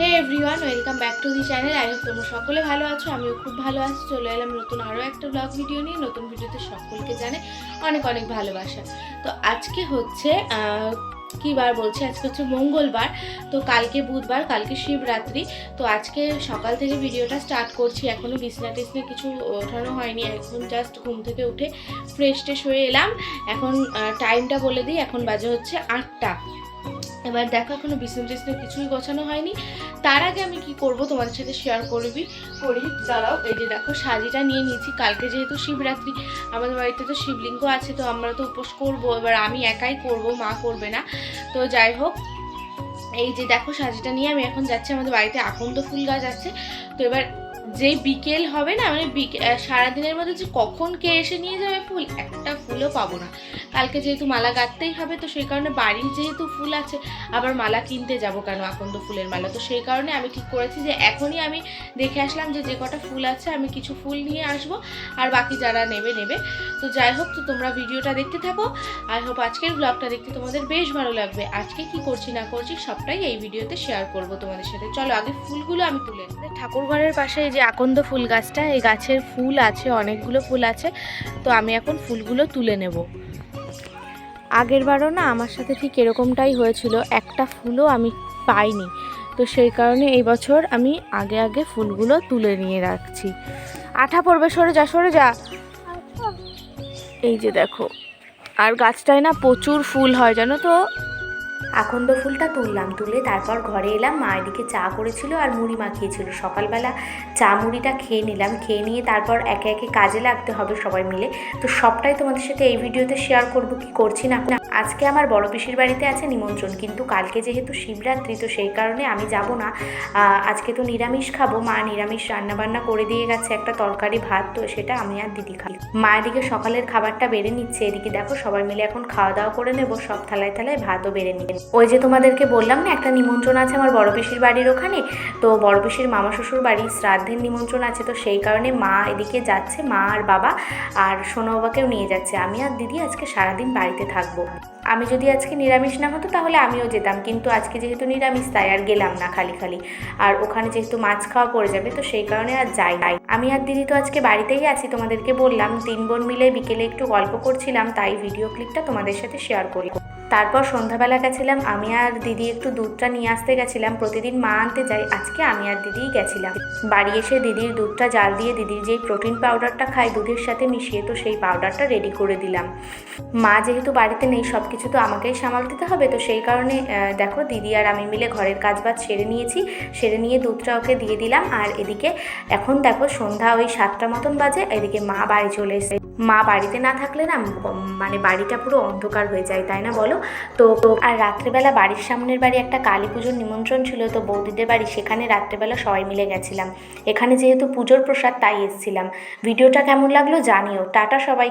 Hey everyone welcome back to the channel I hope তোমরা সকলে ভালো আছো, আমিও খুব ভালো আছি। চলে এলাম নতুন আরও একটা ব্লগ ভিডিও নিয়ে। নতুন ভিডিওতে সকলকে জানে অনেক অনেক ভালোবাসা। তো আজকে হচ্ছে কী বার বলছি? আজকে হচ্ছে মঙ্গলবার। তো কালকে বুধবার, কালকে শিবরাত্রি। তো আজকে সকাল থেকে ভিডিওটা স্টার্ট করছি। এখনও বিছনা টিছনা কিছু ওঠানো হয়নি। এখন জাস্ট ঘুম থেকে উঠে ফ্রেশ ট্রেশ হয়ে এলাম। এখন টাইমটা বলে দিই। এখন বাজে হচ্ছে আটটা। এবার দেখো, এখনও বিছনা টিছনা কিছুই গোছানো হয়নি। তার আগে আমি কি করব তোমাদের সাথে শেয়ার করবি? করি, দাঁড়াও, এই যে দেখো, সাজিটা নিয়ে নিয়েছি। কালকে যেহেতু শিবরাত্রি, আমাদের বাড়িতে তো শিবলিঙ্গ আছে, তো আমরা তো উপোস করব। এবার আমি একাই করব, মা করবে না। তো যাই হোক, এই যে দেখো, সাজিটা নিয়ে আমি এখন যাচ্ছি। আমাদের বাড়িতে আকন্দ ফুল গাছ আছে। তো এবার যে বিকেল হবে না মানে সারাদিনের মধ্যে যে কখন কে এসে নিয়ে যাবে ফুল, একটা ফুলও পাবো না। কালকে যেহেতু মালা গাঁথতেই হবে, তো সেই কারণে বাড়ির যেহেতু ফুল আছে, আবার মালা কিনতে যাব কেন আকন্দ ফুলের মালা? তো সেই কারণে আমি ঠিক করেছি যে এখনই আমি দেখে আসলাম যে যে কটা ফুল আছে, আমি কিছু ফুল নিয়ে আসব, আর বাকি যারা নেবে নেবে। তো যাই হোক, তো তোমরা ভিডিওটা দেখতে থাকো। আই হোপ আজকের ব্লগটা দেখতে তোমাদের বেশ ভালো লাগবে। আজকে কি করছি, না করছি, সবটাই এই ভিডিওতে শেয়ার করব তোমাদের সাথে। চলো, আগে ফুলগুলো আমি তুলে। ঠাকুর ঘরের পাশে যে আকন্দ ফুল গাছটা, এই গাছের ফুল আছে, অনেকগুলো ফুল আছে, তো আমি এখন ফুলগুলো তুলে নেব। আগের বারও না আমার সাথে ঠিক এরকমটাই হয়েছিল, একটা ফুলও আমি পাইনি। তো সেই কারণে এই বছর আমি আগে আগে ফুলগুলো তুলে নিয়ে রাখছি। আঠা পড়বে, সরে যা সরে যা। এই যে দেখো, আর গাছটায় না প্রচুর ফুল হয়, জানো তো? আকন্দ ফুলটা তুললাম, তুলে তারপর ঘরে এলাম, মা এদিকে চা করেছিল আর মুড়ি মাখিয়েছিল। সকালবেলা চা মুড়িটা খেয়ে নিলাম, খেয়ে নিয়ে তারপর একে একে কাজে লাগতে হবে সবাই মিলে। তো সবটাই তোমাদের সাথে এই ভিডিওতে শেয়ার করব, কি করছি না আজকে আমার বড় পিসির বাড়িতে আছে নিমন্ত্রণ, কিন্তু কালকে যেহেতু শিবরাত্রি, তো সেই কারণে আমি যাব না। আজকে তো নিরামিষ খাব, মা নিরামিষ রান্নাবান্না করে দিয়ে গেছে একটা তরকারি, ভাত, তো সেটা আমি আর দিদি খাই মা এদিকে সকালের খাবারটা বেড়ে নিচ্ছে, এদিকে দেখো সবাই মিলে এখন খাওয়া দাওয়া করে নেব, সব থালায় থালায় ভাতও বেড়ে নিবে ওই যে তোমাদেরকে বললাম না, একটা নিমন্ত্রণ আছে আমার বড় পিসির বাড়ির ওখানে। তো বড় পিসির মামা শ্বশুর বাড়ি শ্রাদ্ধের নিমন্ত্রণ আছে, তো সেই কারণে মা এদিকে যাচ্ছে, মা আর বাবা। আর সোনা বাবাকেও নিয়ে যাচ্ছে। আমি আর দিদি আজকে সারাদিন বাড়িতে থাকব। আমি যদি আজকে নিরামিষ না হতো, তাহলে আমিও যেতাম। কিন্তু আজকে যেহেতু নিরামিষ, তাই আর গেলাম না খালি খালি। আর ওখানে যেহেতু মাছ খাওয়া পড়ে যাবে, তো সেই কারণে আর যাই নাই। আমি আর দিদি তো আজকে বাড়িতেই আছি, তোমাদেরকে বললাম। তিন বোন মিলে বিকেলে একটু গল্প করছিলাম, তাই ভিডিও ক্লিপটা তোমাদের সাথে শেয়ার করি তারপর সন্ধ্যাবেলা গেছিলাম, আমি আর দিদি একটু দুধটা নিয়ে আসতে গেছিলাম। প্রতিদিন মা আনতে যাই আজকে আমি আর দিদিই গেছিলাম। বাড়ি এসে দিদির দুধটা জাল দিয়ে দিদির যেই প্রোটিন পাউডারটা খাই দুধের সাথে মিশিয়ে তো সেই পাউডারটা রেডি করে দিলাম। মা যেহেতু বাড়িতে নেই সব কিছু তো আমাকেই সামাল দিতে হবে, তো সেই কারণে দেখো দিদি আর আমি মিলে ঘরের কাজ বাজ সেরে নিয়েছি। সেরে নিয়ে দুধটা ওকে দিয়ে দিলাম, আর এদিকে এখন দেখো সন্ধ্যা ওই সাতটা মতন বাজে, এদিকে মা বাড়ি চলে এসেছে। মা বাড়িতে না থাকলে না মানে বাড়িটা পুরো অন্ধকার হয়ে যায়, তাই না বলো? তো আর রাত্রেবেলা বাড়ির সামনের বাড়ি একটা কালী পুজোর নিমন্ত্রণ ছিল, তো বৌদিদের বাড়ি সেখানে রাত্রেবেলা সবাই মিলে গেছিলাম। এখানে যেহেতু পুজোর প্রসাদ তাই এসেছিলাম। ভিডিওটা কেমন লাগল জানিও। টাটা সবাই।